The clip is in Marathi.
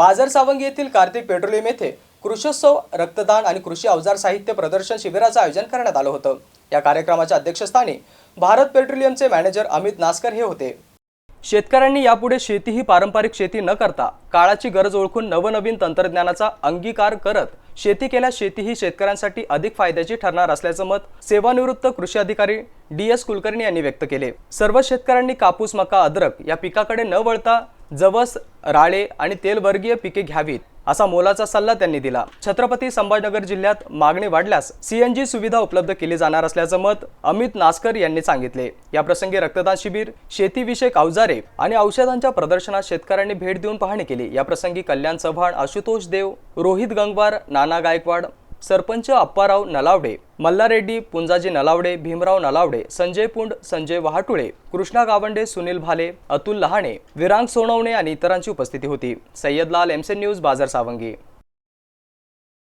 बाजार सावंगी येथील कार्तिक पेट्रोलियम येथे कृषोत्सव रक्तदान आणि कृषी अवजार साहित्य प्रदर्शन शिबिराचं आयोजन करण्यात आलं होतं. या कार्यक्रमाच्या अध्यक्षस्थानी भारत पेट्रोलियमचे मॅनेजर अमित नास्कर हे होते. शेतकऱ्यांनी यापुढे शेती ही पारंपरिक शेती न करता काळाची गरज ओळखून नवनवीन तंत्रज्ञानाचा अंगीकार करत शेती केल्यास शेती ही शेतकऱ्यांसाठी अधिक फायद्याची ठरणार असल्याचं मत सेवानिवृत्त कृषी अधिकारी डी एस कुलकर्णी यांनी व्यक्त केले. सर्व शेतकऱ्यांनी कापूस मका अद्रक या पिकाकडे न वळता जवस राळे आणि तेलवर्गीय पिके घ्यावीत असा मोलाचा सल्ला त्यांनी दिला. छत्रपती संभाजीनगर जिल्ह्यात मागणी वाढल्यास सीएनजी सुविधा उपलब्ध केली जाणार असल्याचं मत अमित नास्कर यांनी सांगितले. या प्रसंगी रक्तदान शिबिर शेतीविषयक अवजारे आणि औषधांच्या प्रदर्शनात शेतकऱ्यांनी भेट देऊन पाहणी केली. या प्रसंगी कल्याण चव्हाण आशुतोष देव रोहित गंगवार नाना गायकवाड सरपंच अप्पाराव नलावडे मल्लारेड्डी पुंजाजी नलावडे भीमराव नलावडे संजय पुंड संजय वहाटुळे कृष्णा गावंडे सुनील भाले अतुल लहाणे विरांग सोनवणे आणि इतरांची उपस्थिती होती. सय्यदलाल एमसेन न्यूज बाजार सावंगी.